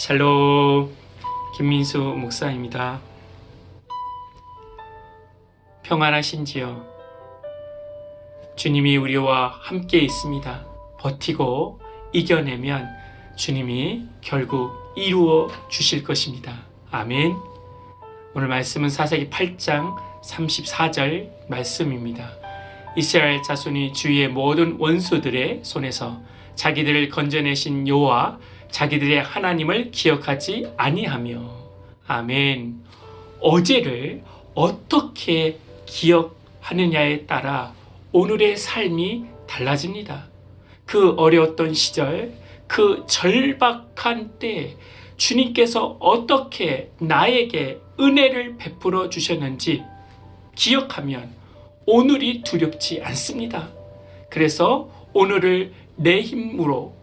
샬롬 김민수 목사입니다. 평안하신지요? 주님이 우리와 함께 있습니다. 버티고 이겨내면 주님이 결국 이루어 주실 것입니다. 아멘. 오늘 말씀은 사사기 8장 34절 말씀입니다. 이스라엘 자손이 주위의 모든 원수들의 손에서 자기들을 건져내신 여호와 자기들의 하나님을 기억하지 아니하며 아멘. 어제를 어떻게 기억하느냐에 따라 오늘의 삶이 달라집니다. 그 어려웠던 시절, 그 절박한 때 주님께서 어떻게 나에게 은혜를 베풀어 주셨는지 기억하면 오늘이 두렵지 않습니다. 그래서 오늘을 내 힘으로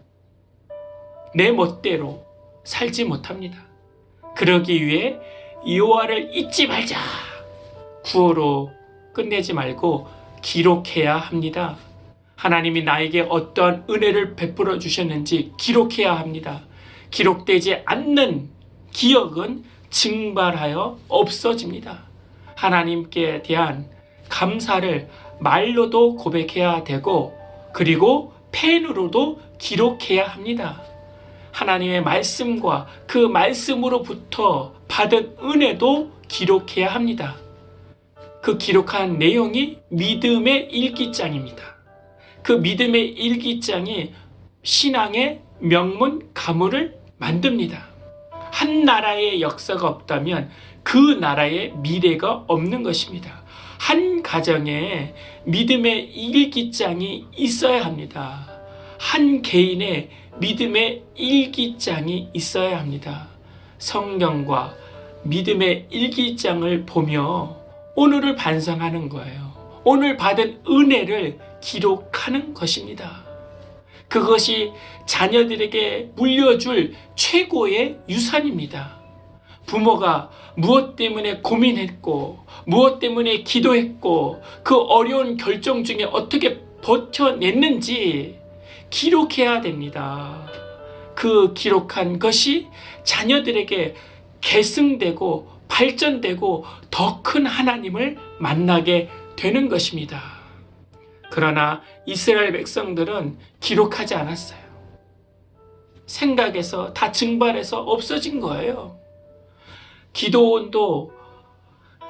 내 멋대로 살지 못합니다. 그러기 위해 여호와를 잊지 말자. 구호로 끝내지 말고 기록해야 합니다. 하나님이 나에게 어떠한 은혜를 베풀어 주셨는지 기록해야 합니다. 기록되지 않는 기억은 증발하여 없어집니다. 하나님께 대한 감사를 말로도 고백해야 되고 그리고 펜으로도 기록해야 합니다. 하나님의 말씀과 그 말씀으로부터 받은 은혜도 기록해야 합니다. 그 기록한 내용이 믿음의 일기장입니다. 그 믿음의 일기장이 신앙의 명문 가문을 만듭니다. 한 나라의 역사가 없다면 그 나라의 미래가 없는 것입니다. 한 가정에 믿음의 일기장이 있어야 합니다. 한 개인의 믿음의 일기장이 있어야 합니다. 성경과 믿음의 일기장을 보며 오늘을 반성하는 거예요. 오늘 받은 은혜를 기록하는 것입니다. 그것이 자녀들에게 물려줄 최고의 유산입니다. 부모가 무엇 때문에 고민했고, 무엇 때문에 기도했고, 그 어려운 결정 중에 어떻게 버텨냈는지 기록해야 됩니다. 그 기록한 것이 자녀들에게 계승되고 발전되고 더 큰 하나님을 만나게 되는 것입니다. 그러나 이스라엘 백성들은 기록하지 않았어요. 생각에서 다 증발해서 없어진 거예요. 기도원도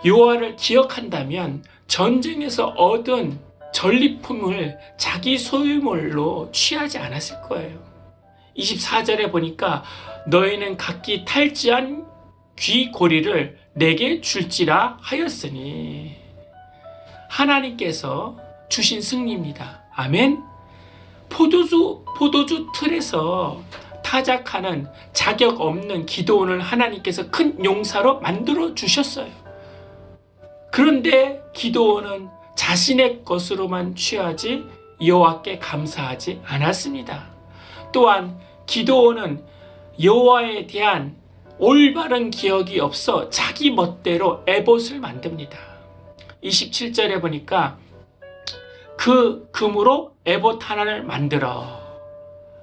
요하를 기억한다면 전쟁에서 얻은 전리품을 자기 소유물로 취하지 않았을 거예요. 24절에 보니까 너희는 각기 탈지한 귀고리를 내게 줄지라 하였으니 하나님께서 주신 승리입니다. 아멘. 포도주 포도주 틀에서 타작하는 자격 없는 기도원을 하나님께서 큰 용사로 만들어 주셨어요. 그런데 기도원은 자신의 것으로만 취하지 여호와께 감사하지 않았습니다. 또한 기도원은 여호와에 대한 올바른 기억이 없어 자기 멋대로 에봇을 만듭니다. 27절에 보니까 그 금으로 에봇 하나를 만들어.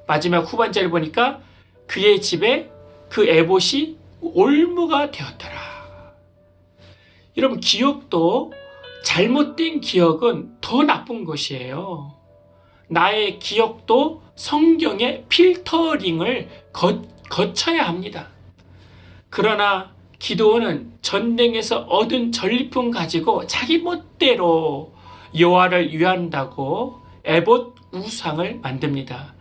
마지막 후반절에 보니까 그의 집에 그 에봇이 올무가 되었더라. 여러분 기억도 잘못된 기억은 더 나쁜 것이에요. 나의 기억도 성경의 필터링을 거, 거쳐야 합니다. 그러나 기도원은 전쟁에서 얻은 전리품 가지고 자기 멋대로 여호와를 위한다고 에봇 우상을 만듭니다.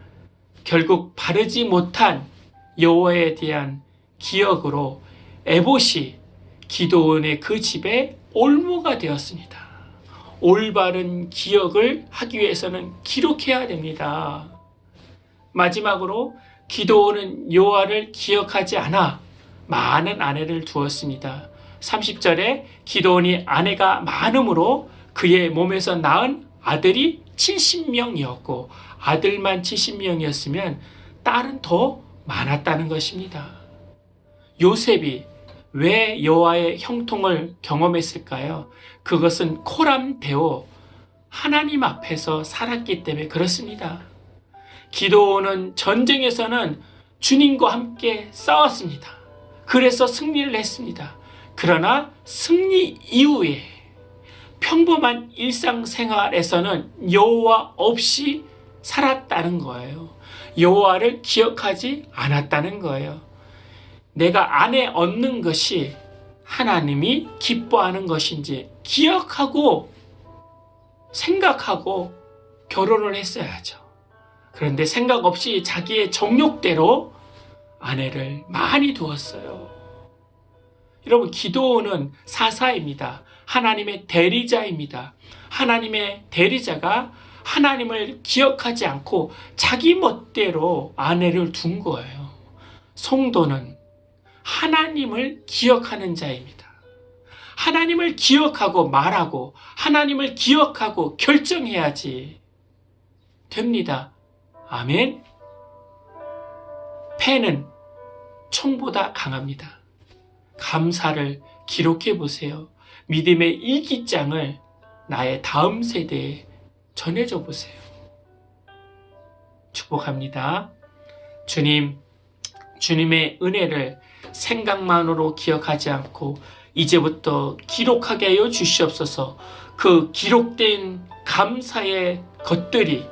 결국 바르지 못한 여호와에 대한 기억으로 에봇이 기도원의 그 집에 올무가 되었습니다. 올바른 기억을 하기 위해서는 기록해야 됩니다. 마지막으로 기도원은 여호와를 기억하지 않아 많은 아내를 두었습니다. 30절에 기도원이 아내가 많음으로 그의 몸에서 낳은 아들이 70명이었고 아들만 70명이었으면 딸은 더 많았다는 것입니다. 요셉이 왜 여호와의 형통을 경험했을까요? 그것은 코람되어 하나님 앞에서 살았기 때문에 그렇습니다. 기도는 전쟁에서는 주님과 함께 싸웠습니다. 그래서 승리를 했습니다. 그러나 승리 이후에 평범한 일상생활에서는 여호와 없이 살았다는 거예요. 여호와를 기억하지 않았다는 거예요. 내가 안에 얻는 것이 하나님이 기뻐하는 것인지 기억하고 생각하고 결혼을 했어야죠. 그런데 생각 없이 자기의 정욕대로 아내를 많이 두었어요. 여러분, 기도는 사사입니다. 하나님의 대리자입니다. 하나님의 대리자가 하나님을 기억하지 않고 자기 멋대로 아내를 둔 거예요. 성도는 하나님을 기억하는 자입니다. 하나님을 기억하고 말하고 하나님을 기억하고 결정해야지 됩니다. 아멘. 펜은 총보다 강합니다. 감사를 기록해 보세요. 믿음의 일기장을 나의 다음 세대에 전해줘 보세요. 축복합니다. 주님, 주님의 은혜를 생각만으로 기억하지 않고 이제부터 기록하게 하여 주시옵소서 그 기록된 감사의 것들이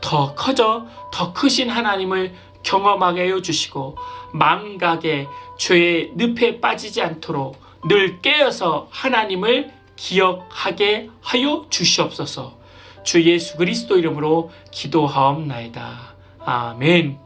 더 커져 더 크신 하나님을 경험하게 하여 주시고 망각의 죄의 늪에 빠지지 않도록 늘 깨어서 하나님을 기억하게 하여 주시옵소서 주 예수 그리스도 이름으로 기도하옵나이다. 아멘.